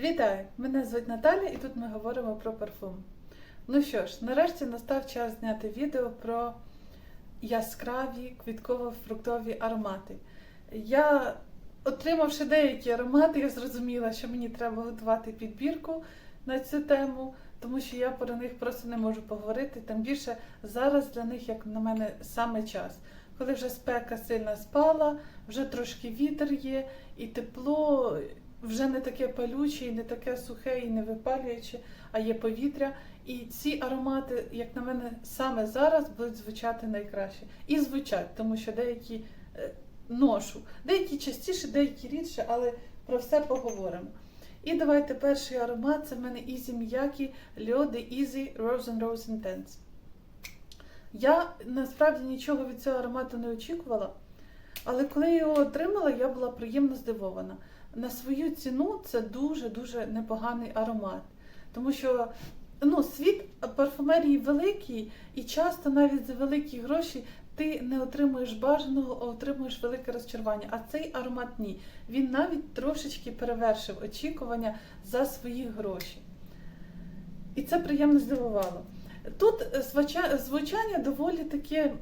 Вітаю! Мене звуть Наталя і тут ми говоримо про парфум. Ну що ж, нарешті настав час зняти відео про яскраві квітково-фруктові аромати. Я, отримавши деякі аромати, я зрозуміла, що мені треба готувати підбірку на цю тему, тому що я про них просто не можу поговорити. Тим більше зараз для них, як на мене, саме час. Коли вже спека сильно спала, вже трошки вітер є, і тепло вже не таке палюче, і не таке сухе і не випалююче, а є повітря. І ці аромати, як на мене, саме зараз будуть звучати найкраще. І звучать, тому що деякі е, ношу, деякі частіше, деякі рідше, але про все поговоримо. І давайте перший аромат це в мене Miyake Leo de Easy Rose and Rose Intense. Я насправді нічого від цього аромату не очікувала, але коли я його отримала, я була приємно здивована. На свою ціну це дуже-дуже непоганий аромат. Тому що ну, світ парфумерії великий, і часто навіть за великі гроші ти не отримуєш бажаного, а отримуєш велике розчарування. А цей аромат ні. Він навіть трошечки перевершив очікування за свої гроші. І це приємно здивувало. Тут звуча- звучання доволі таке,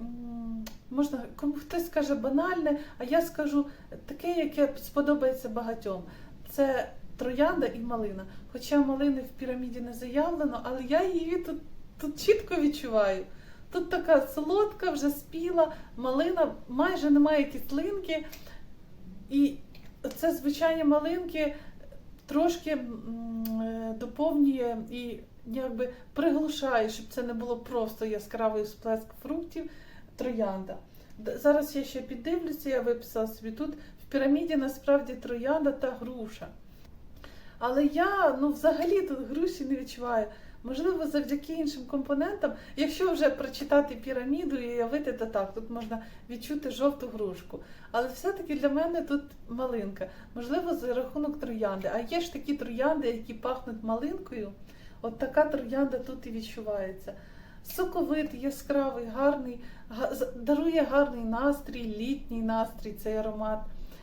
можна, кому хтось скаже банальне, а я скажу таке, яке сподобається багатьом. Це троянда і малина. Хоча малини в піраміді не заявлено, але я її тут, тут чітко відчуваю. Тут така солодка, вже спіла, малина, майже немає кислинки. І це звучання малинки трошки е, доповнює і якби приглушає, щоб це не було просто яскравий сплеск фруктів, троянда. Зараз я ще піддивлюся, я виписала собі тут в піраміді насправді троянда та груша. Але я ну, взагалі тут груші не відчуваю. Можливо, завдяки іншим компонентам, якщо вже прочитати піраміду і уявити, то так, тут можна відчути жовту грушку. Але все-таки для мене тут малинка. Можливо, за рахунок троянди. А є ж такі троянди, які пахнуть малинкою. От така троянда тут і відчувається. Соковитий, яскравий, гарний, га- дарує гарний настрій, літній настрій цей аромат.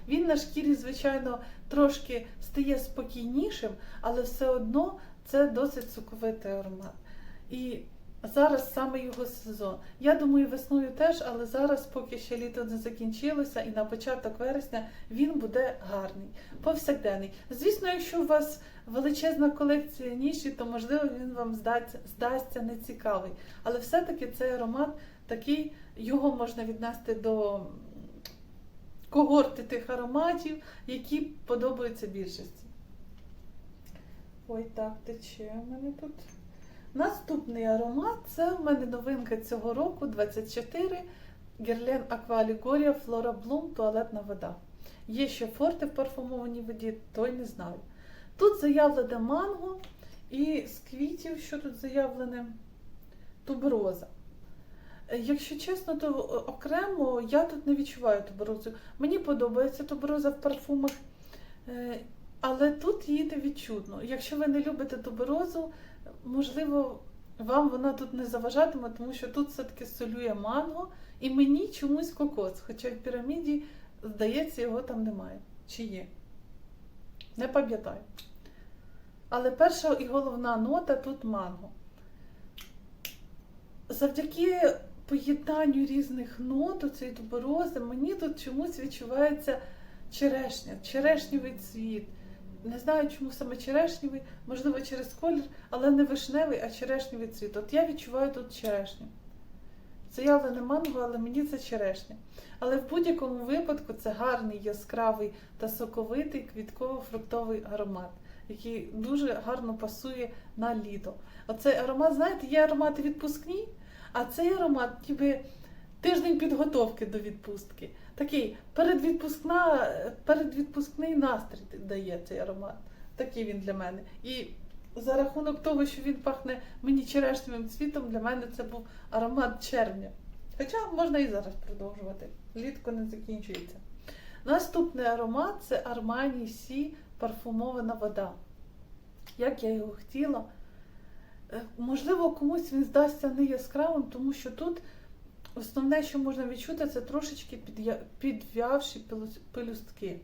Він на шкірі, звичайно, трошки стає спокійнішим, але все одно це досить соковитий аромат. І зараз саме його сезон. Я думаю, весною теж, але зараз, поки ще літо не закінчилося, і на початок вересня він буде гарний, повсякденний. Звісно, якщо у вас величезна колекція ніші, то можливо він вам здасться, здасться нецікавий. Але все-таки цей аромат такий, його можна віднести до когорти тих ароматів, які подобаються більшості. Ой, так, тече у мене тут. Наступний аромат це в мене новинка цього року 24 Герлен Аквалігорія Флора Блум туалетна вода. Є ще форти в парфумованій воді, той не знаю. Тут заявлене манго і з квітів, що тут заявлене, тубероза. Якщо чесно, то окремо я тут не відчуваю туберозу. Мені подобається тубероза в парфумах, е, але тут її не відчутно. Якщо ви не любите туберозу, можливо, вам вона тут не заважатиме, тому що тут все-таки солює манго, і мені чомусь кокос. Хоча в піраміді, здається, його там немає. Чи є? Не пам'ятаю. Але перша і головна нота тут манго. Завдяки поєднанню різних нот у цієї туберози, мені тут чомусь відчувається черешня, черешнівий цвіт. Не знаю, чому саме черешнівий, можливо, через колір, але не вишневий, а черешнівий цвіт. От я відчуваю тут черешню. Заявлене манго, але мені це черешня. Але в будь-якому випадку це гарний, яскравий та соковитий квітково-фруктовий аромат, який дуже гарно пасує на літо. Оцей аромат, знаєте, є аромати відпускні, а цей аромат ніби тиждень підготовки до відпустки. Такий передвідпускна, передвідпускний настрій дає цей аромат. Такий він для мене. І за рахунок того, що він пахне мені черешневим цвітом, для мене це був аромат червня. Хоча можна і зараз продовжувати. Літко не закінчується. Наступний аромат це Armani Sea парфумована вода. Як я його хотіла. Е, Можливо, комусь він здасться не яскравим, тому що тут основне, що можна відчути, це трошечки підв'явші пелюстки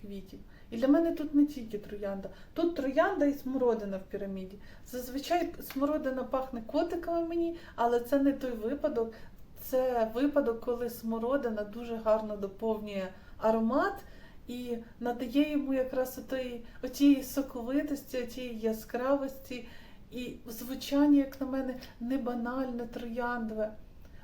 квітів. І для мене тут не тільки троянда. Тут троянда і смородина в піраміді. Зазвичай смородина пахне котиками мені, але це не той випадок. Це випадок, коли смородина дуже гарно доповнює аромат і надає йому якраз отієї соковитості, отієї яскравості і звучання, як на мене, не банальне, трояндове.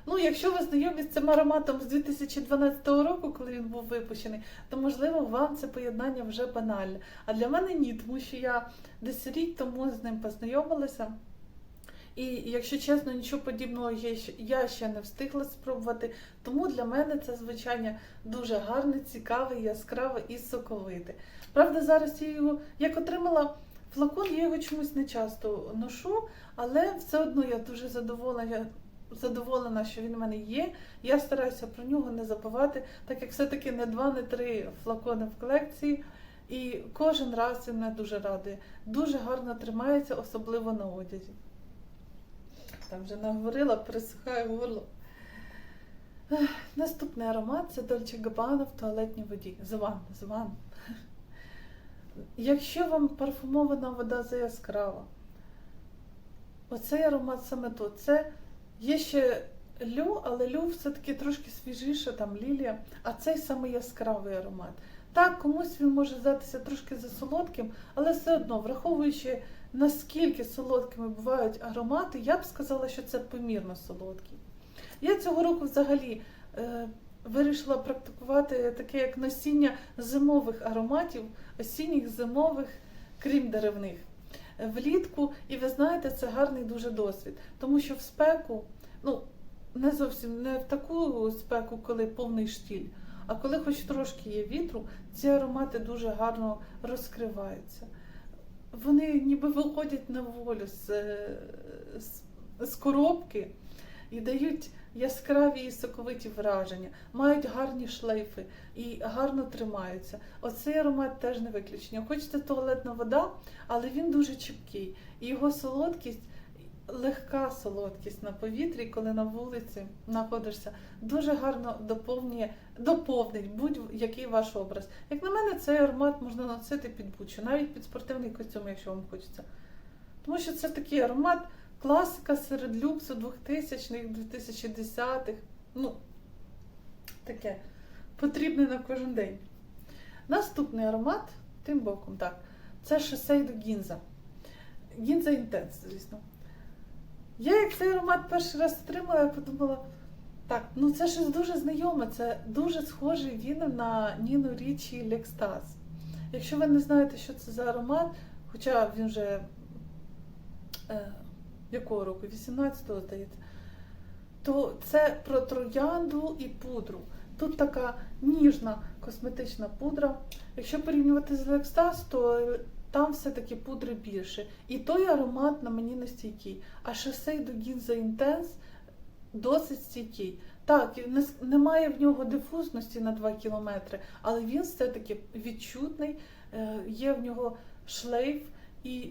Ну, якщо ви знайомі з цим ароматом з 2012 року, коли він був випущений, то можливо вам це поєднання вже банальне. А для мене ні, тому що я десь рік тому з ним познайомилася. І якщо чесно, нічого подібного я ще, не встигла спробувати. Тому для мене це звучання дуже гарне, цікаве, яскраве і соковите. Правда, зараз я його як отримала флакон, я його чомусь не часто ношу, але все одно я дуже задоволена. Задоволена, що він в мене є. Я стараюся про нього не забувати, так як все-таки не два, не три флакони в колекції. І кожен раз він мене дуже радує. Дуже гарно тримається, особливо на одязі. Там вже наговорила, пересихає горло. Наступний аромат це Dolce Gabbana в туалетній воді. Зван, зван. Якщо вам парфумована вода заяскрава, оцей аромат саме то. Це є ще лю, але лю все-таки трошки свіжіше, там лілія, а цей саме яскравий аромат. Так, комусь він може здатися трошки засолодким, але все одно, враховуючи наскільки солодкими бувають аромати, я б сказала, що це помірно солодкий. Я цього року взагалі е, вирішила практикувати таке як носіння зимових ароматів, осінніх зимових, крім деревних. Влітку, і ви знаєте, це гарний дуже досвід, тому що в спеку, ну не зовсім не в таку спеку, коли повний штіль, а коли хоч трошки є вітру, ці аромати дуже гарно розкриваються. Вони ніби виходять на волю з, з, з коробки і дають яскраві і соковиті враження, мають гарні шлейфи і гарно тримаються. Оцей аромат теж не виключення. Хоч це туалетна вода, але він дуже чіпкий. І його солодкість, легка солодкість на повітрі, коли на вулиці знаходишся, дуже гарно доповнює, доповнить будь-який ваш образ. Як на мене, цей аромат можна носити під будь-що, навіть під спортивний костюм, якщо вам хочеться. Тому що це такий аромат, класика серед люксу 2000-х, 2010-х. Ну, таке потрібне на кожен день. Наступний аромат, тим боком, так, це Шосейдо Гінза. Гінза Інтенс, звісно. Я як цей аромат перший раз отримала, я подумала, так, ну це щось дуже знайоме, це дуже схожий він на Ніну Річі Лекстаз. Якщо ви не знаєте, що це за аромат, хоча він вже е, якого року? 18-го, здається, то це про троянду і пудру. Тут така ніжна косметична пудра. Якщо порівнювати з Лекстаз, то там все-таки пудри більше. І той аромат на мені не стійкий. А шосей до Гінза Інтенс досить стійкий. Так, немає в нього дифузності на 2 кілометри, але він все-таки відчутний, е, є в нього шлейф і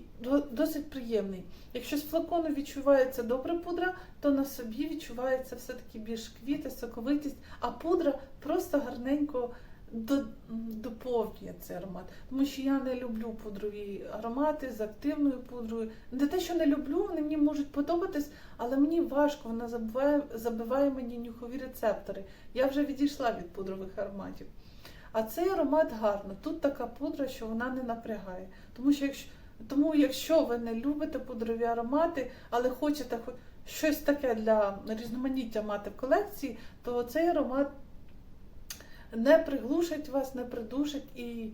досить приємний. Якщо з флакону відчувається добра пудра, то на собі відчувається все-таки більш квіти, соковитість, а пудра просто гарненько до- доповнює цей аромат. Тому що я не люблю пудрові аромати з активною пудрою. Не те, що не люблю, вони мені можуть подобатись, але мені важко, вона забиває, забиває мені нюхові рецептори. Я вже відійшла від пудрових ароматів. А цей аромат гарно. Тут така пудра, що вона не напрягає. Тому що якщо, тому якщо ви не любите пудрові аромати, але хочете хоч щось таке для різноманіття мати в колекції, то цей аромат не приглушить вас, не придушить і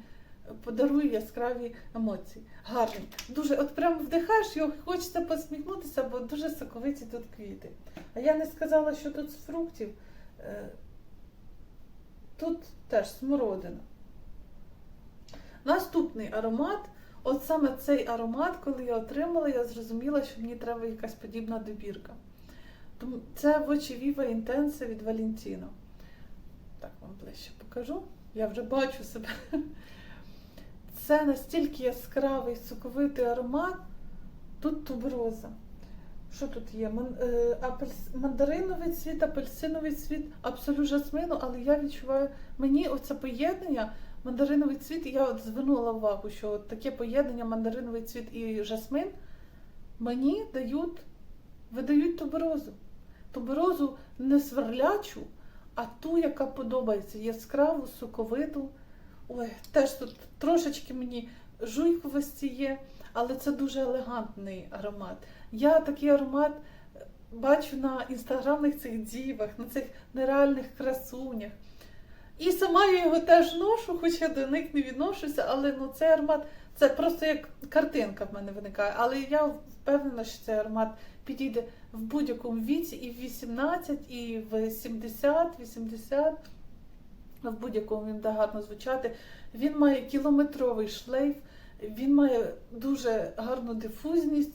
подарує яскраві емоції. Гарний. Дуже, от прям вдихаєш його, хочеться посміхнутися, бо дуже соковиті тут квіти. А я не сказала, що тут з фруктів. Е, Тут теж смородина. Наступний аромат. От саме цей аромат, коли я отримала, я зрозуміла, що мені треба якась подібна добірка. Тому це Voce Viva Intense від Valentino. Так вам ближче покажу. Я вже бачу себе. Це настільки яскравий соковитий аромат. Тут тубероза. Що тут є? Е, мандариновий цвіт, апельсиновий цвіт, абсолют жасмину, але я відчуваю, мені оце поєднання мандариновий цвіт, я от звернула увагу, що от таке поєднання мандариновий цвіт і жасмин мені дають, видають туберозу. Туберозу не сверлячу, а ту, яка подобається, яскраву, соковиту. Ой, теж тут трошечки мені жуйковості є, але це дуже елегантний аромат. Я такий аромат бачу на інстаграмних цих дівах, на цих нереальних красунях. І сама я його теж ношу, хоч я до них не відношуся, але ну, цей аромат це просто як картинка в мене виникає. Але я впевнена, що цей аромат підійде в будь-якому віці, і в 18, і в 70, 80. В будь-якому він буде гарно звучати. Він має кілометровий шлейф, він має дуже гарну дифузність.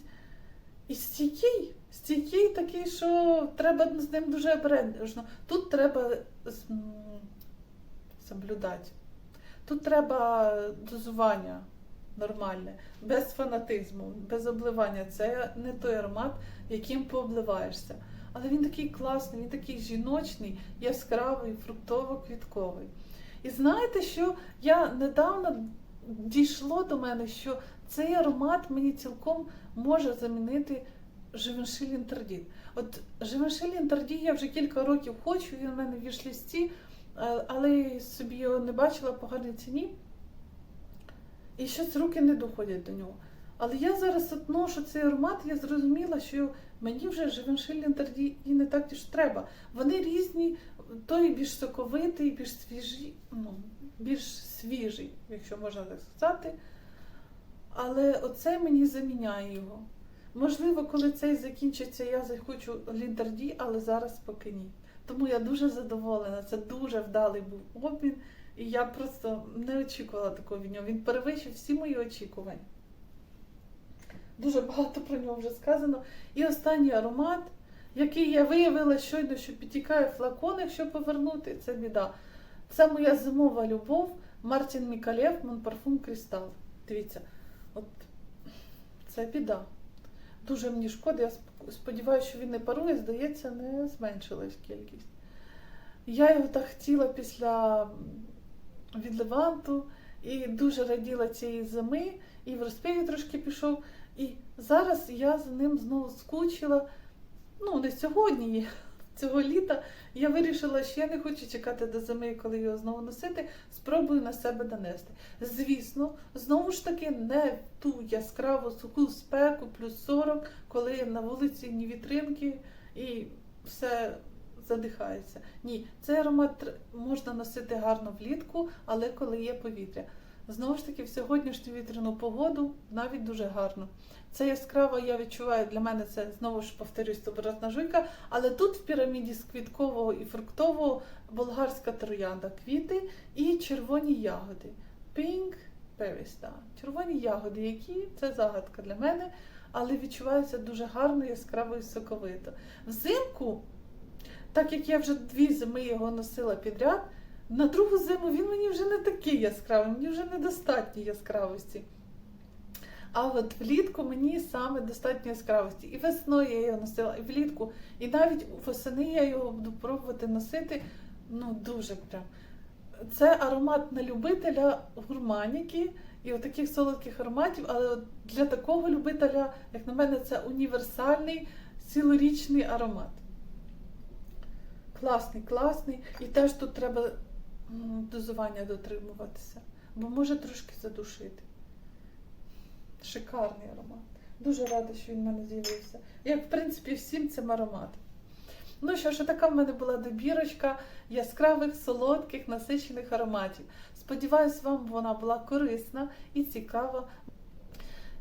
І стійкий, стійкий такий, що треба з ним дуже обережно. Тут треба соблюдати. Тут треба дозування нормальне, без фанатизму, без обливання. Це не той аромат, яким пообливаєшся. Але він такий класний, він такий жіночний, яскравий, фруктово-квітковий. І знаєте, що я недавно дійшло до мене, що цей аромат мені цілком може замінити Живеншиль Інтердіт. От Живеншиль Інтердіт я вже кілька років хочу, він у мене в вішлісті, але собі його не бачила по гарній ціні. І щось руки не доходять до нього. Але я зараз от цей аромат, я зрозуміла, що мені вже Живеншиль Інтердіт і не так ж треба. Вони різні, той більш соковитий, більш свіжий, ну, більш свіжий, якщо можна так сказати. Але оце мені заміняє його. Можливо, коли цей закінчиться, я захочу лінтерді, але зараз поки ні. Тому я дуже задоволена. Це дуже вдалий був обмін, і я просто не очікувала такого від нього. Він перевищив всі мої очікування. Дуже багато про нього вже сказано. І останній аромат, який я виявила щойно, що підтікає флакон, якщо повернути, це біда. Це моя зимова любов Мартін Мікалєв Монпарфум Крістал. Дивіться, от це біда. Дуже мені шкода, я сподіваюся, що він не парує, здається, не зменшилась кількість. Я його так хотіла після від Леванту і дуже раділа цієї зими, і в розпіві трошки пішов. І зараз я за ним знову скучила. Ну, не сьогодні, цього літа. Я вирішила, що я не хочу чекати до зими, коли його знову носити. Спробую на себе донести. Звісно, знову ж таки, не ту яскраву суху спеку, плюс 40, коли на вулиці ні вітринки і все задихається. Ні, цей аромат можна носити гарно влітку, але коли є повітря. Знову ж таки, в сьогоднішню вітряну погоду навіть дуже гарно. Це яскраво, я відчуваю, для мене це знову ж повторюсь, туберозна жуйка, але тут в піраміді з квіткового і фруктового болгарська троянда, квіти і червоні ягоди. Pink Paris, да. Червоні ягоди, які це загадка для мене, але відчувається дуже гарно, яскраво і соковито. Взимку, так як я вже дві зими його носила підряд, на другу зиму він мені вже не такий яскравий, мені вже недостатньо яскравості. А от влітку мені саме достатньо яскравості. І весною я його носила, і влітку, і навіть восени я його буду пробувати носити. Ну, дуже прям. Це аромат на любителя гурманіки і таких солодких ароматів, але от для такого любителя, як на мене, це універсальний цілорічний аромат. Класний, класний. І теж тут треба дозування дотримуватися, бо може трошки задушити. Шикарний аромат. Дуже рада, що він в мене з'явився. Як, в принципі, всім цим ароматом. Ну що ж, така в мене була добірочка яскравих, солодких, насичених ароматів. Сподіваюсь, вам вона була корисна і цікава.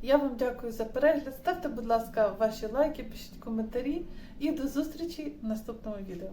Я вам дякую за перегляд. Ставте, будь ласка, ваші лайки, пишіть коментарі і до зустрічі в наступному відео.